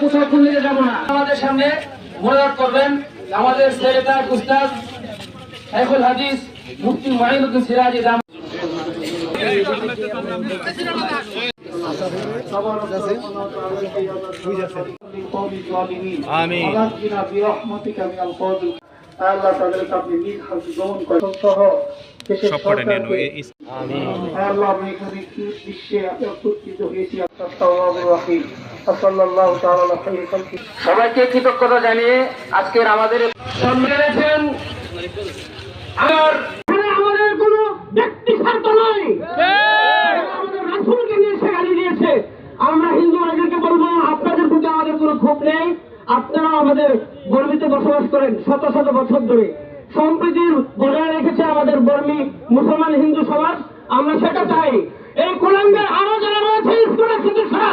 কোথাও খুঁজে যাব না আমাদের সামনে মোনাজাত করবেন আমাদের ছেলেটা উস্তাদ শাইখুল হাদিস মুফতি মাইনুদ্দিন সিরাজি দাম। আল্লাহ তাদেরকে আপনি নিজ হাতে গ্রহণ করেন সহ সবকটা নিয়ে নেব আল্লাহ আমি এখানে কি বিশ্বে একত্রিত হয়েছি। আল্লাহু রাহিম। সবাইকে কৃতজ্ঞতা জানিয়ে আজকের আমাদের আমার হিন্দু বলব, আপনাদের প্রতি আমাদের কোনো ক্ষোভ নেই। আপনারা আমাদের বর্মিতে বসবাস করেন শত শত বছর ধরে। সম্প্রীতির বজায় রেখেছে আমাদের বর্মী মুসলমান হিন্দু সমাজ। আমরা সেটা চাই। এই কুলাঙ্গের আরও যারা রয়েছে স্কুলের সদস্যরা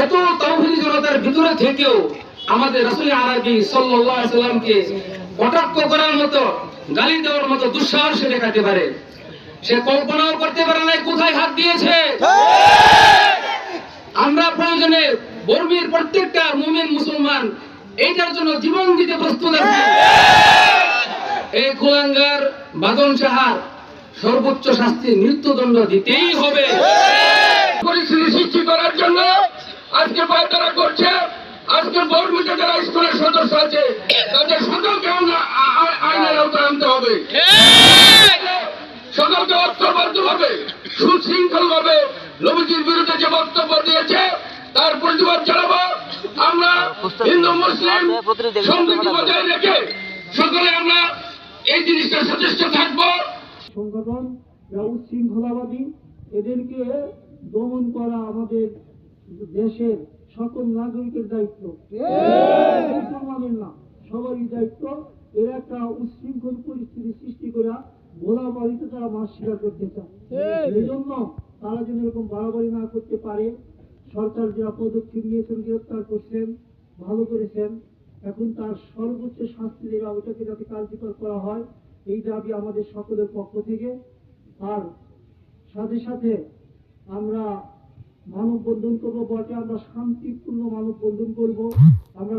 এত তৌহিদি জনতার ভিতরে থেকেও আমাদের রাসুল আরবি সাল্লামকে কটাক্ষ করার মতো, গালি দেওয়ার মতো দুঃসাহস দেখাতে পারে। সে কল্পনাও করতে পারে না কোথায় হাত দিয়েছে। আমরা প্রয়োজনে বর্মীর প্রত্যেকটা মুমিন মুসলমান এইটার জন্য জীবন দিতে প্রস্তুত আছি। এই কুলাঙ্গার বাদন সাহার সর্বোচ্চ শাস্তি মৃত্যুদণ্ড দিতেই হবে। পরিস্থিতি সৃষ্টি করার জন্য আজকে পায়তারা করছে আজকে বর্মীতে যারা স্কুলের সদস্য আছে, তাদের সকলকে আইনের আওতায় আনতে হবে। সকলকে ঐক্যবদ্ধ ভাবে সুশৃঙ্খল ভাবে নবীজির বিরুদ্ধে যে বক্তব্য দিয়েছে, তার প্রতিবাদ জানাব। আমরা হিন্দু, মুসলিম সম্প্রীতি বজায় রেখে সকলে আমরা এই জিনিসটা সচেষ্ট থাকব। সংগঠন উচ্ছৃঙ্খলাবাদী এদেরকে দমন করা আমাদের দেশের সকল নাগরিকের দায়িত্ব। মুসলমানের না সবারই দায়িত্ব। এর একটা উচ্ছৃঙ্খল পরিস্থিতি সৃষ্টি করে গোলাবাড়িতে তারা মাছ শিকার করতে চায়। এই জন্য তারা যেন এরকম বাড়াবাড়ি না করতে পারে। সরকার যারা পদক্ষেপ নিয়েছেন গ্রেপ্তার করছেন ভালো করেছেন এখন তার সর্বোচ্চ শাস্তি দেওয়া ওইটাকে যাতে কার্যকর করা হয় এই দাবি আমাদের সকলের পক্ষ থেকে। আর সাথে সাথে আমরা মানববন্ধন করব বটে আমরা শান্তিপূর্ণ মানব বন্ধন করব। আমরা